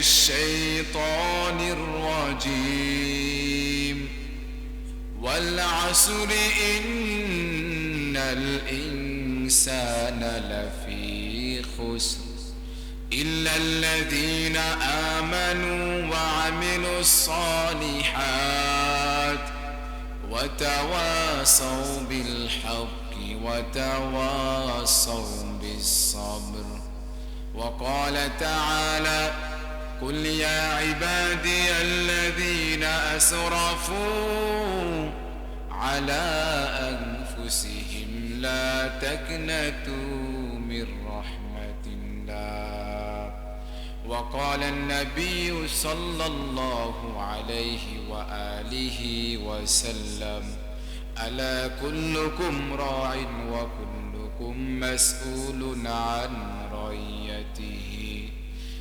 الشيطان الرجيم. والعصر إن الإنسان لفي خسر إلا الذين آمنوا وعملوا الصالحات وتواصوا بالحق وتواصوا بالصبر. وقال تعالى قل يا عبادي الذين أسرفوا على أنفسهم لا تكنتوا من رحمة الله. وقال النبي صلى الله عليه وآله وسلم ألا كلكم راع وكلكم مسؤول عن رعيته؟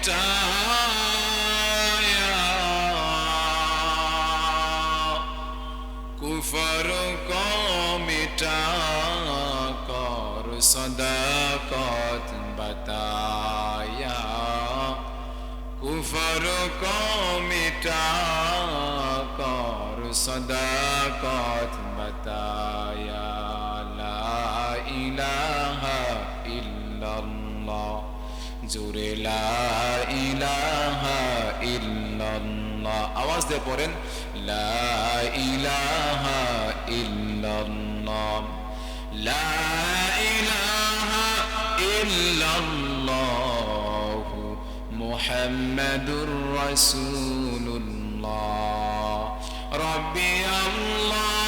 مٹایا کفر کو مٹا کر صداقت بتایا۔ کفر کو مٹا کر صداقت بتایا۔ لا الہ الا اللہ۔ জোরে ইলাহা আওয়াজ দিয়ে পড়েন ইলাহা ইলাহা মুহাম্মাদুর রাসূলুল্লাহ। রব্বি আল্লাহ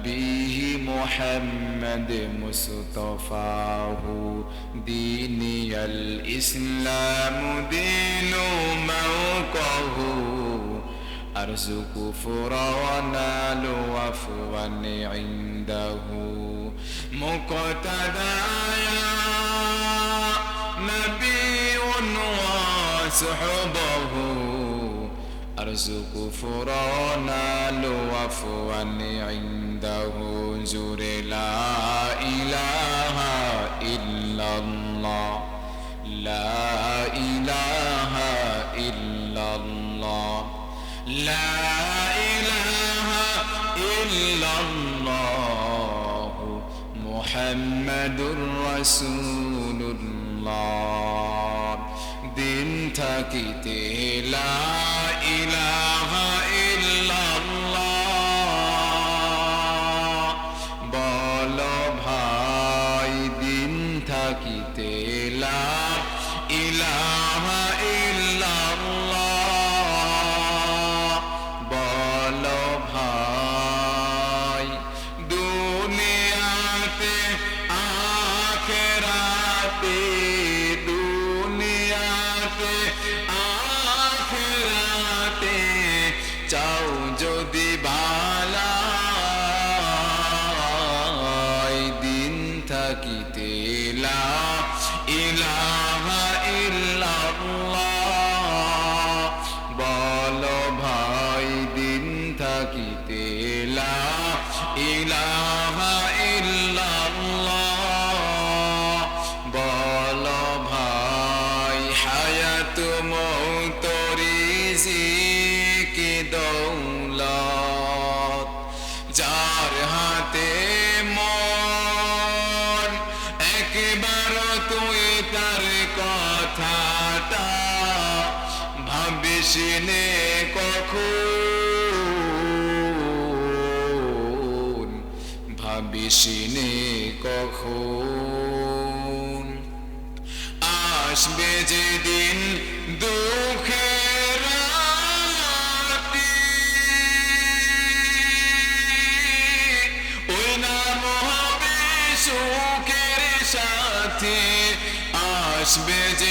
ونبيه محمد مصطفاه. ديني الإسلام دين موقعه. أرزق فرا ونال وفوا عنده. مقتدايا نبي وصحبه أرزق فرانا لوفوا عنده زور لا إله إلا الله. لا إله إلا الله. لا إله إلا الله. محمد رسول الله. থাকিতে লা ইলাহা থাকিতে লা ইলাহা ইল্লাল্লাহ। বলো ভাই, দিন থাকিতে লা ইলাহা ইল্লাল্লাহ। বলো ভাই, হায়াত মৌতরিজি কি দৌলত দিনে কখন ভাবিসিনে কখন? আসবে যে দিন দুঃখে সুখের সাথে। আসবে যে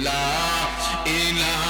in love